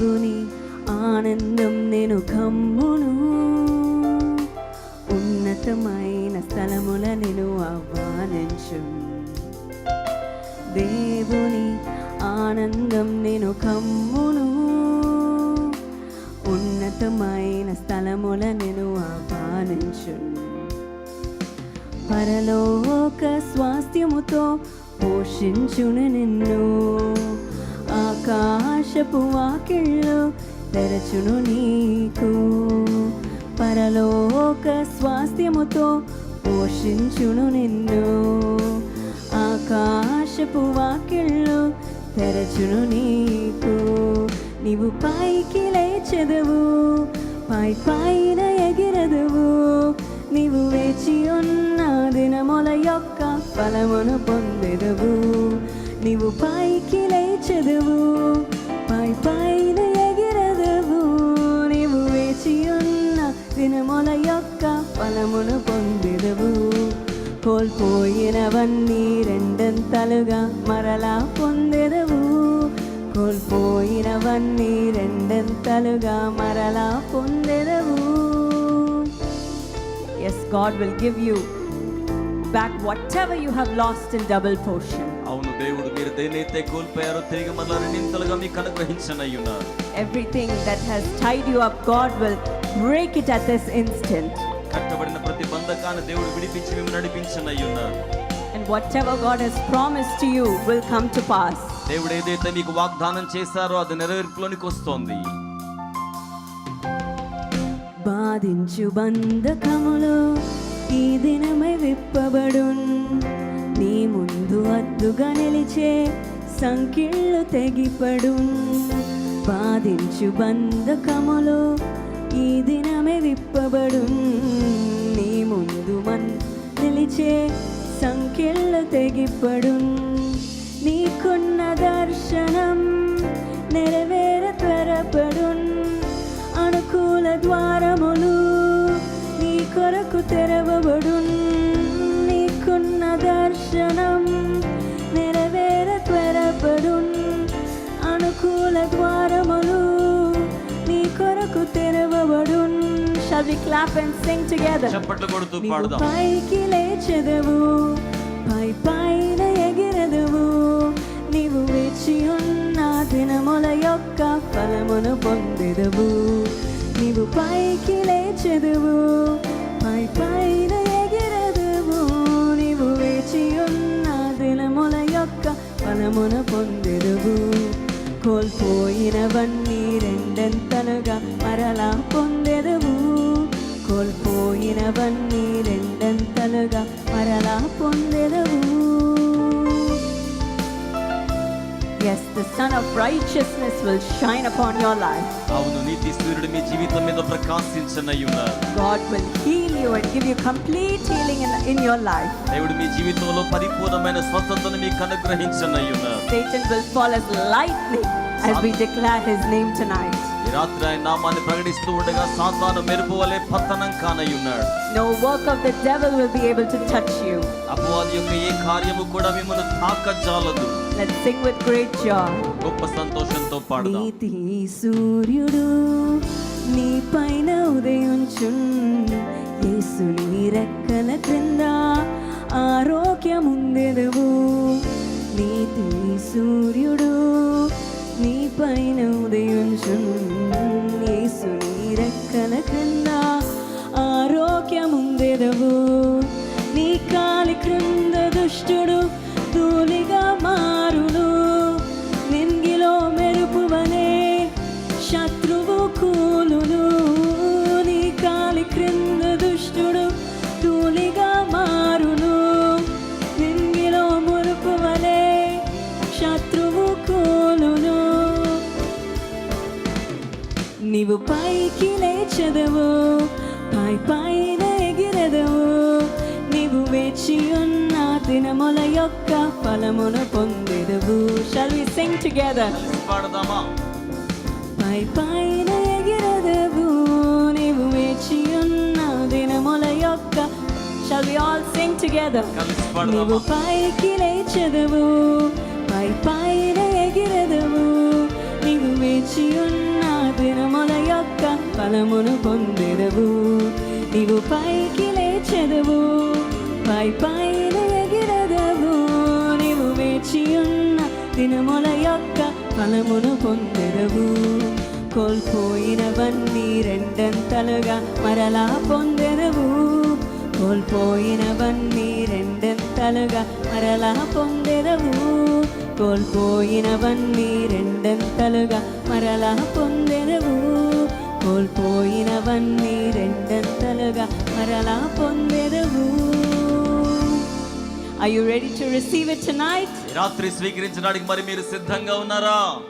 దేవుని ఆనందం నేను కమ్మును ఉన్నతమైన స్థలముల నేను ఆహ్వానించు. దేవుని ఆనందం నేను కమ్మును ఉన్నతమైన స్థలముల నేను ఆహ్వానించు. పరలోక స్వాస్థ్యముతో పోషించును నిన్ను. ఆకా ఆకాశపు వాకిళ్ళు తెరచును నీకు. పరలోక స్వాస్థ్యముతో పోషించును నిన్ను. ఆకాశపు వాకిళ్ళు తెరచును నీకు. నీవు పైకి లేచెదవు పై పైన ఎగిరదువు. నీవు వేచి ఉన్న దినముల యొక్క ఫలమును పొందెదవు. నీవు పైకి లేచెదవు. రెండంతలుగా మరలా పొందెదవు కోల్పోయినవన్నీ రెండంతలుగా మరలా పొందెదవు Yes, God will give you back whatever you have lost in double portion. అవును దేవుడు మీరు దేనైతే కోల్పోయారో తిరిగి మళ్ళా రెండింతలుగా మీకు అనుగ్రహించనయ్యున్నారు Everything that has tied you up, God will break it at this instant. కట్టబడిన ప్రతి బంధకాన్ని దేవుడు విడిపించి మేము నడిపించనయ్యున్నారు And whatever God has promised to you will come to pass. దేవుడు ఏదైతే మీకు వాగ్దానం చేశారో అది నెరవేర్పులోనికి వస్తోంది. బాధించు బంధకములు ఈ దినమై విప్పబడున్. నీ ముందు అద్దుగా నిలిచే సంఖ్యలు తెగిపడున్. బాధించు బంధకములు ఈ దినమే విప్పబడున్. నీ ముందు మన్ నిలిచే సంఖ్యలు తెగిపడున్ నీకున్న దర్శనం నెరవేర త్వరపడున్ అనుకూల ద్వారములు నీ కొరకు తెరవబడున్ నీకున్న దర్శనం నెరవేర త్వరపడున్ అనుకూల ద్వారములు నీ కొరకు తెరవబడున్ Shall we clap and sing together? చప్పట్లు కొడుతూ నీవు పాడదాం. పైకి లేచెదవు. పైకి లేచెదవు పై పైన ఎగిరదువు నీవు వేచి ఉన్న దినముల యొక్క ఫలమును పొందెదవు కోల్పోయినవన్నీ రెండంతలుగా మరలా పొందెదవు కోల్పోయినవన్నీ రెండంతలుగా మరలా పొందెదవు Yes, the Son of Righteousness will shine upon your life. అవును నీతి సూర్యుడు మీ జీవితం మీద ప్రకాశించనయ్యున్నారు God will heal you and give you complete healing in, in your life. దేవుడు మీ జీవితంలో పరిపూర్ణమైన స్వస్థతను మీకు అనుగ్రహించనయ్యున్నారు Satan will fall as lightning as we declare his name tonight. ఈ రాత్రి ఆయన నామాన్ని ప్రకటిస్తూ ఉండగా సాతాను మెరుపు వలె పతనం కానయ్యున్నాడు No work of the devil will be able to touch you. అపవాది యొక్క ఏ కార్యము కూడా మిమ్మల్ని తాకజాలదు Let's sing with great joy. గొప్ప సంతోషంతో పాడదాం. నీతి సూర్యుడు నీ పైన ఉదయించున్. యేసు నీ రెక్కల క్రింద ఆరోగ్యముందెదవు. నీతి సూర్యుడు నీ పైన ఉదయించున్. యేసు నీ రెక్కల క్రింద ఆరోగ్యముందెదవు. నీవు పైకి లేచెదవు పై పైన ఎగిరెదవు నీవు వేచి ఉన్న దినముల యొక్క ఫలమును పొందెదవు Shall we sing together? కలిసి పాడదామా పై పైన ఎగిరెదవు నీవు వేచి ఉన్న దినముల యొక్క Shall we all sing together? కలిసి నీవు పాడదామా పైకి లేచెదవు పై పైన ఎగిరెదవు నీవు వేచి ఉన్న దినముల యొక్క ఫలమును పొందెదవు నీవు పైకి లేచెదవు పై పైన ఎగిరదవు నీవు వేచి ఉన్న దినముల యొక్క ఫలమును పొందెదవు కోల్పోయినవన్నీ రెండంతలుగా మరలా పొందెదవు కోల్పోయినవన్నీ రెండంతలుగా మరలా పొందెదవు కోల్పోయినవన్నీ రెండంతలుగా మరలా పొందెదవు కోల్పోయినవన్నీ రెండంతలుగా మరలా పొందెదవు Are you ready to receive it tonight? రాత్రి స్వీకరించడానికి మరి మీరు సిద్ధంగా ఉన్నారా